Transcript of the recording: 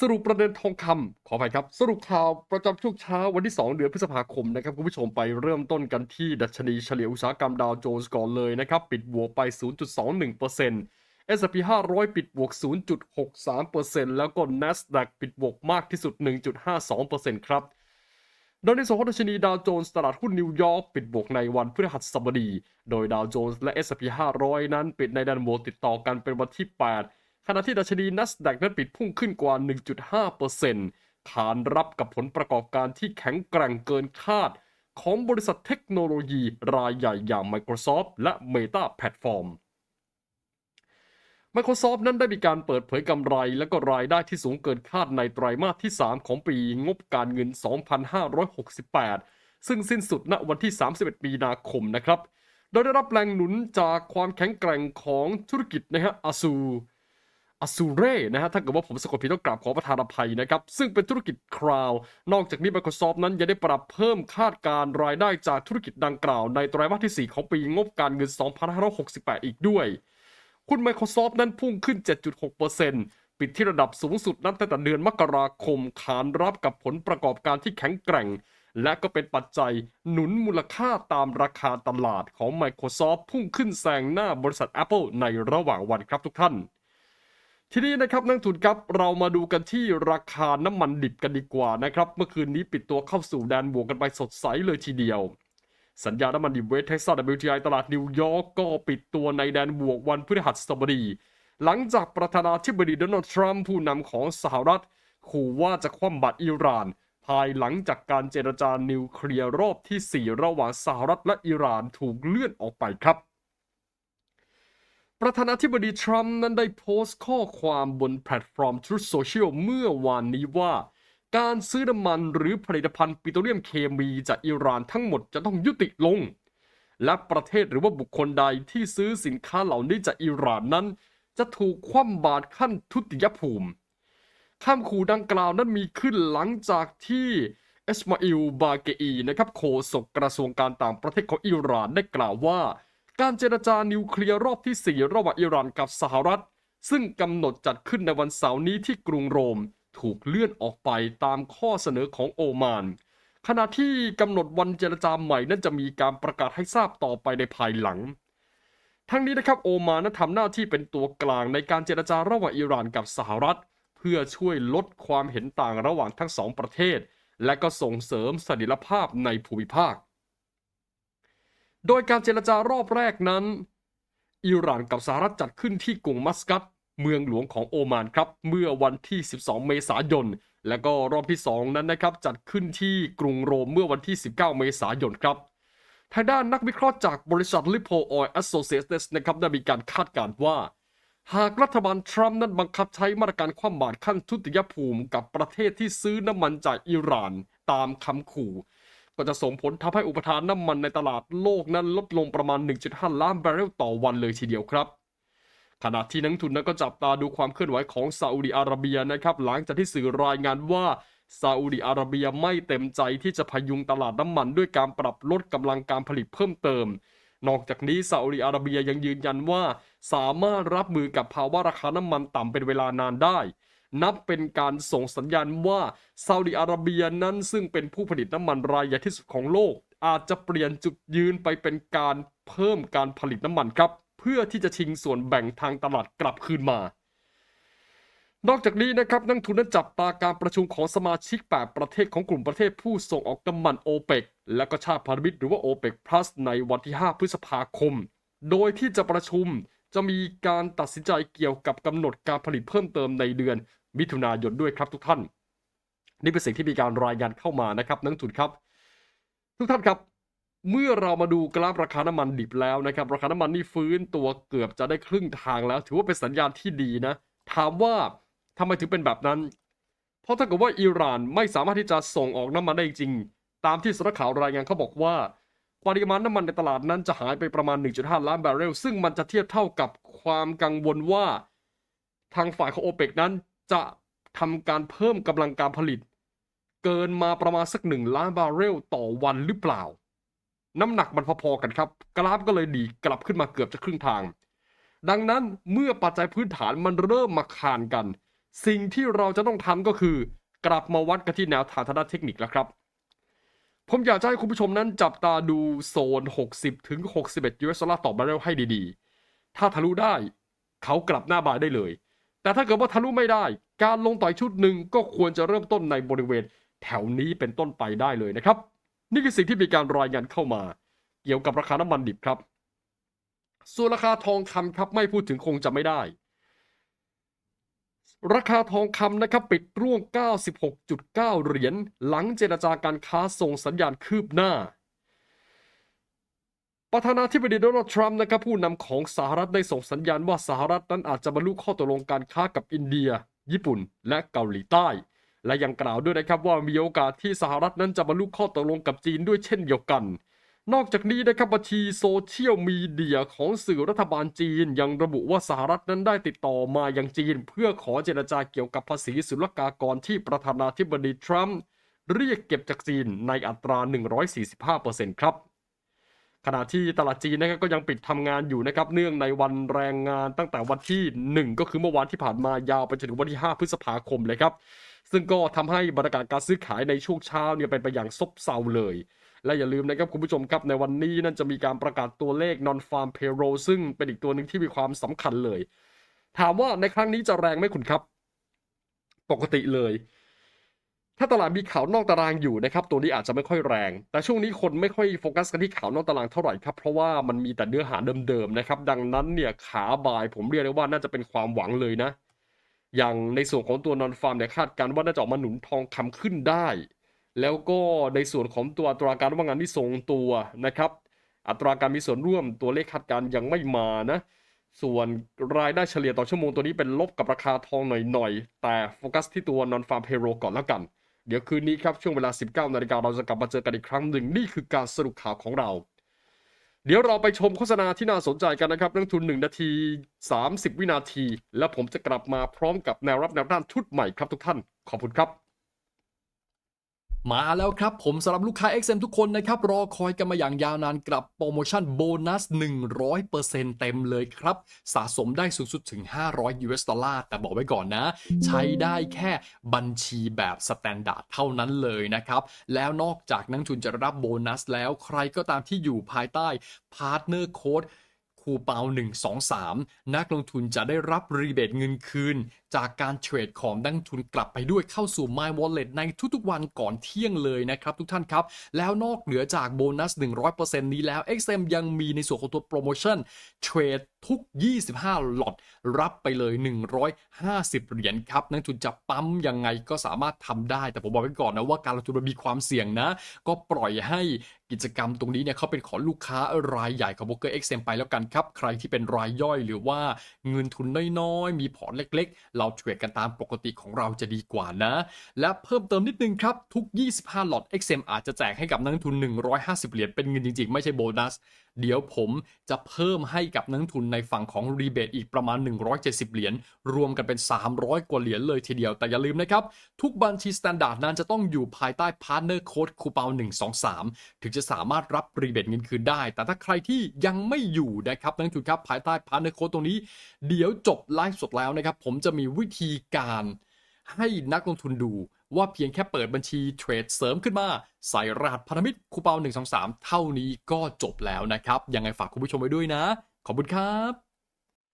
สรุปประเด็นทองคำขออภัยครับ สรุปข่าวประจำช่วงเช้าวันที่ 2 เดือนพฤษภาคมนะครับคุณผู้ชมไปเริ่มต้นกันที่ดัชนีเฉลี่ยอุตสาหกรรมดาวโจนส์ก่อนเลยนะครับ ปิดบวกไป 0.21% S&P 500 ปิดบวก 0.63%แล้วก็ NASDAQ ปิดบวกมากที่สุด 1.52%ครับโดยในส่วนของดัชนีดาวโจนส์ตลาดหุ้นนิวยอร์กปิดบวกในวันพฤหัสบดี โดยดาวโจนส์และ S&P 500 นั้นปิดในแดนบวกติดต่อกันเป็นวันที่ 8 ขณะที่ดัชนี NASDAQ นั้นปิดพุ่งขึ้นกว่า 1.5%ขานรับกับผลประกอบการที่แข็งแกร่งเกินคาด ของบริษัทเทคโนโลยีรายใหญ่อย่าง Microsoft และ Meta Platform Microsoft นั้นได้มีการเปิดเผยกำไรและก็รายได้ที่สูงเกินคาดในไตรมาสที่ 3 ของปีงบการเงิน 2568 ซึ่งสิ้นสุดณวันที่ 31 มีนาคมนะครับ โดยได้รับแรงหนุนจากความแข็งแกร่งของธุรกิจนะฮะอาซู อาซูเร่นะฮะถ้าเกิดว่าผมสะกดผิดต้องกราบขอประทานอภัยนะครับ ซึ่งเป็นธุรกิจคราว นอกจากนี้ Microsoft นั้นยังได้ปรับเพิ่มคาดการรายได้จากธุรกิจดังกล่าว ในไตรมาสที่ 4 ของปีงบการเงิน 2568 อีกด้วยหุ้น Microsoft นั้นพุ่งขึ้น 7.6%ปิดที่ระดับสูงสุดนับตั้งแต่เดือนมกราคมขานรับกับผลประกอบการที่แข็งแกร่ง และก็เป็นปัจจัยหนุนมูลค่าตามราคาตลาดของ Microsoft พุ่งขึ้นแซงหน้าบริษัท Apple ในระหว่างวันครับทุกท่าน ทีนี้นะครับนักทุนครับเรามาดูกันที่ราคาน้ำมันดิบกันดีกว่านะครับ เมื่อคืนนี้ปิดตัวเข้าสู่แดนบวกกันไปสดใสเลยทีเดียว สัญญาน้ำมันดิบเวสเท็กซัส WTI ตลาดนิวยอร์กก็ปิดตัวในแดนบวกวันพฤหัสบดี หลังจากประธานาธิบดีโดนัลด์ทรัมป์ผู้นำของสหรัฐ ขู่ว่าจะคว่ำบาตรอิหร่าน ภายหลังจากการเจรจานิวเคลียร์รอบที่ 4 ระหว่างสหรัฐและอิหร่านถูกเลื่อนออกไปครับ ประธานาธิบดีทรัมป์นั้นได้โพสต์ข้อความบนแพลตฟอร์ม Truth Social เมื่อวานนี้ว่า การซื้อน้ำมันหรือผลิตภัณฑ์ปิโตรเลียมเคมีจากอิหร่านทั้งหมดจะต้องยุติลง และประเทศหรือว่าบุคคลใดที่ซื้อสินค้าเหล่านี้จากอิหร่านนั้น จะถูกคว่ำบาตรขั้นทุติยภูมิคำขู่ดังกล่าวนั้นมีขึ้นหลังจากที่เอสมาอิลบาเกอีนะครับโฆษกกระทรวงการต่างประเทศของอิหร่านได้กล่าวว่า การเจรจานิวเคลียร์รอบที่ 4 ระหว่างอิหร่านกับสหรัฐ ซึ่งกำหนดจัดขึ้นในวันเสาร์นี้ที่กรุงโรม ถูกเลื่อนออกไปตามข้อเสนอของโอมาน ขณะที่กำหนดวันเจรจาใหม่นั้นจะมีการประกาศให้ทราบต่อไปในภายหลัง ทั้งนี้นะครับโอมานนั้นทำหน้าที่เป็นตัวกลางในการเจรจาระหว่างอิหร่านกับสหรัฐ เพื่อช่วยลดความเห็นต่างระหว่างทั้งสองประเทศ และก็ส่งเสริมสถิรภาพในภูมิภาค โดยการเจรจารอบแรกนั้น อิหร่านกับสหรัฐจัดขึ้นที่กรุงมัสกัต เมืองหลวงของโอมานครับ เมื่อวันที่ 12 เมษายน และก็รอบที่ 2 นั้นนะครับ จัดขึ้นที่กรุงโรมเมื่อวันที่ 19 เมษายนครับ ทางด้านนักวิเคราะห์จากบริษัท Lippo Oil Associates นะครับได้มีการคาดการณ์ว่า หากรัฐบาลทรัมป์นั้นบังคับใช้มาตรการคว่ำบาตรขั้นทุติยภูมิกับประเทศที่ซื้อน้ำมันจากอิหร่านตามคำขู่ ก็จะส่งผลทำให้อุปทานน้ำมันในตลาดโลกนั้นลดลงประมาณ 1.5 ล้านบาร์เรลต่อวันเลยทีเดียวครับ ขณะที่นักทุนนั้นก็จับตาดูความเคลื่อนไหวของซาอุดิอาระเบียนะครับหลังจากที่สื่อรายงานว่าซาอุดิอาระเบียไม่เต็มใจที่จะพยุงตลาดน้ำมันด้วยการปรับลดกำลังการผลิตเพิ่มเติม นอกจากนี้ซาอุดิอาระเบียยังยืนยันว่า สามารถรับมือกับภาวะราคาน้ำมันต่ำเป็นเวลานานได้ นับเป็นการส่งสัญญาณว่าซาอุดิอาระเบียนั้นซึ่งเป็นผู้ผลิตน้ำมันรายใหญ่ที่สุดของโลก อาจจะเปลี่ยนจุดยืนไปเป็นการเพิ่มการผลิตน้ำมันครับ เพื่อที่จะชิงส่วนแบ่งทางตลาดกลับคืนมานอกจากนี้นะครับนักทุนนั้นจับตาการประชุมของสมาชิก 8 ประเทศของกลุ่มประเทศผู้ส่งออกน้ำมันโอเปกและก็ชาติพันธมิตรหรือว่าโอเปก plus ในวันที่ 5 พฤษภาคม โดยที่จะประชุมจะมีการตัดสินใจเกี่ยวกับกำหนดการผลิตเพิ่มเติมในเดือน มิถุนายนด้วยครับทุกท่าน นี่เป็นสิ่งที่มีการรายงานเข้ามานะครับนักทุนครับ ทุกท่านครับ เมื่อเรามาดูกราฟราคาน้ำมันดิบแล้วนะครับ ราคาน้ำมันนี่ฟื้นตัวเกือบจะได้ครึ่งทางแล้ว ถือว่าเป็นสัญญาณที่ดีนะ ถามว่าทำไมถึงเป็นแบบนั้น เพราะถ้าเกิดว่าอิหร่านไม่สามารถที่จะส่งออกน้ำมันได้จริง ตามที่สำนักข่าวรายงานเขาบอกว่าปริมาณน้ำมันในตลาดนั้นจะหายไปประมาณ 1.5 ล้านบาร์เรล ซึ่งมันจะเทียบเท่ากับความกังวลว่า ทางฝ่ายของโอเปกนั้น จะทำการเพิ่มกำลังการผลิต เกินมาประมาณสักหนึ่งล้านบาร์เรลต่อวันหรือเปล่า น้ำหนักมันพอๆกันครับ กราฟก็เลยดีกลับขึ้นมาเกือบจะครึ่งทาง ดังนั้นเมื่อปัจจัยพื้นฐานมันเริ่มมาคานกัน สิ่งที่เราจะต้องทำก็คือ กลับมาวัดกันที่แนวทางทางด้านเทคนิคแล้วครับ ผมอยากจะให้คุณผู้ชมนั้นจับตาดูโซน 60ถึง61 US ดอลลาร์ต่อบาร์เรลให้ดีๆ ถ้าทะลุได้เขากลับหน้าบายได้เลย แต่ถ้าเกิดว่าทะลุไม่ได้ การลงต่อยชุดหนึ่งก็ควรจะเริ่มต้นในบริเวณแถวนี้เป็นต้นไปได้เลยนะครับ นี่คือสิ่งที่มีการรายงานเข้ามา เกี่ยวกับราคาน้ำมันดิบครับ ส่วนราคาทองคำครับไม่พูดถึงคงจะไม่ได้ ราคาทองคำนะครับปิดร่วง 96.9 เหรียญหลังเจรจาการค้าส่งสัญญาณคืบหน้า ประธานาธิบดีโดนัลด์ทรัมป์นะครับผู้นำของสหรัฐได้ส่งสัญญาณว่าสหรัฐนั้นอาจจะบรรลุข้อตกลงการค้ากับอินเดีย ญี่ปุ่น และเกาหลีใต้ และยังกล่าวด้วยนะครับว่ามีโอกาสที่สหรัฐนั้นจะบรรลุข้อตกลงกับจีนด้วยเช่นเดียวกัน นอกจากนี้นะครับบัญชีโซเชียลมีเดียของสื่อรัฐบาลจีน ยังระบุว่าสหรัฐนั้นได้ติดต่อมายังจีน เพื่อขอเจรจาเกี่ยวกับภาษีศุลกากรที่ประธานาธิบดีทรัมป์เรียกเก็บจากจีนในอัตรา 145%ครับ ขณะที่ตลาดจีนนะครับก็ยังปิดทำงานอยู่นะครับเนื่องในวันแรงงานตั้งแต่วันที่ 1 ก็คือเมื่อวานที่ผ่านมายาวไปจนถึงวันที่ 5 พฤษภาคมเลยครับ ซึ่งก็ทำให้บรรยากาศการซื้อขายในช่วงเช้าเนี่ยเป็นไปอย่างซบเซาเลย และอย่าลืมนะครับคุณผู้ชมครับในวันนี้นั่นจะมีการประกาศตัวเลข non farm payroll ซึ่งเป็นอีกตัวหนึ่งที่มีความสำคัญเลย ถามว่าในครั้งนี้จะแรงไหมคุณครับ ปกติเลย ถ้าตลาดมีข่าวนอกตารางอยู่นะครับตัวนี้อาจจะไม่ค่อยแรง แต่ช่วงนี้คนไม่ค่อยโฟกัสกันที่ข่าวนอกตารางเท่าไหร่ครับเพราะว่ามันมีแต่เนื้อหาเดิมๆนะครับดังนั้นเนี่ยขาบ่ายผมเรียกได้ว่าน่าจะเป็นความหวังเลยนะ อย่างในส่วนของตัวนอนฟาร์มเนี่ยคาดการณ์ว่าน่าจะออกมาหนุนทองคำขึ้นได้ แล้วก็ในส่วนของตัวอัตราการว่างงานที่ทรงตัวนะครับอัตราการมีส่วนร่วมตัวเลขคาดการณ์ยังไม่มานะส่วนรายได้เฉลี่ยต่อชั่วโมงตัวนี้เป็นลบกับราคาทองหน่อยๆแต่โฟกัสที่ตัว non farm payroll ก่อนแล้วกัน เดี๋ยวคืนนี้ครับช่วงเวลา 19นาฬิกาเราจะกลับมาเจอกันอีกครั้งหนึ่งนี่คือการสรุปข่าวของเรา เดี๋ยวเราไปชมโฆษณาที่น่าสนใจกันนะครับเรื่องทุน 1 นาที 30 วินาที และผมจะกลับมาพร้อมกับแนวรับแนวต้านชุดใหม่ครับทุกท่าน ขอบคุณครับ มาแล้วครับผมสำหรับลูกค้า XM ทุกคนนะครับ รอคอยกันมาอย่างยาวนานกับโปรโมชั่นโบนัส 100%เต็มเลยครับ สะสมได้สูงสุดถึง 500 US ดอลลาร์แต่บอกไว้ก่อนนะ ใช้ได้แค่บัญชีแบบสแตนดาร์ดเท่านั้นเลยนะครับ แล้วนอกจากนักทุนจะรับโบนัสแล้วใครก็ตามที่อยู่ภายใต้พาร์ทเนอร์โค้ดคูเปา123 นักลงทุนจะได้รับรีเบทเงินคืน จากการเทรดของนักทุนกลับไปด้วยเข้าสู่ My Wallet ในทุกๆวันก่อนเที่ยงเลยนะครับทุกท่านครับ แล้วนอกเหนือจากโบนัส 100%นี้แล้ว XM ยังมีในส่วนของตัวโปรโมชั่นเทรดทุก 25 หลอดรับไปเลย 150 เหรียญครับ นักทุนจะปั๊มยังไงก็สามารถทำได้ แต่ผมบอกไว้ก่อนนะว่าการลงทุนมันมีความเสี่ยงนะ ก็ปล่อยให้กิจกรรมตรงนี้เนี่ยเขาเป็นของลูกค้ารายใหญ่ของ Broker XM ไปแล้วกันครับ ใครที่เป็นรายย่อยหรือว่าเงินทุนน้อยๆ มีพอร์ตเล็กๆเราเทรดกันตามปกติของเราจะดีกว่านะ และเพิ่มเติมนิดนึงครับ ทุก 25 หลอด XM อาจจะแจกให้กับนักลงทุน 150 เหรียญเป็นเงินจริงๆ ไม่ใช่โบนัสเดี๋ยวผมจะเพิ่มให้กับนักลงทุนในฝั่งของรีเบทอีกประมาณ 170 เหรียญ รวมกันเป็น 300 กว่าเหรียญเลยทีเดียว แต่อย่าลืมนะครับ ทุกบัญชีสแตนดาร์ดนั้นจะต้องอยู่ภายใต้พาร์ n เนอร์โค้ดคูเปา123 ถึงจะสามารถรับรีเบทเงินคืนได้ แต่ถ้าใครที่ยังไม่อยู่นะครับนักลงทุนครับภายใต้พาร์ n เนอร์โค้ดตรงนี้ เดี๋ยวจบไลฟ์สดแล้วนะครับผมจะมีวิธีการให้นักลงทุนดู ว่าเพียงแค่เปิดบัญชีเทรดเสริมขึ้นมา ใส่รหัสพันธมิตรคูเปา123 เท่านี้ก็จบแล้วนะครับ ยังไงฝากคุณผู้ชมไว้ด้วยนะ ขอบคุณครับ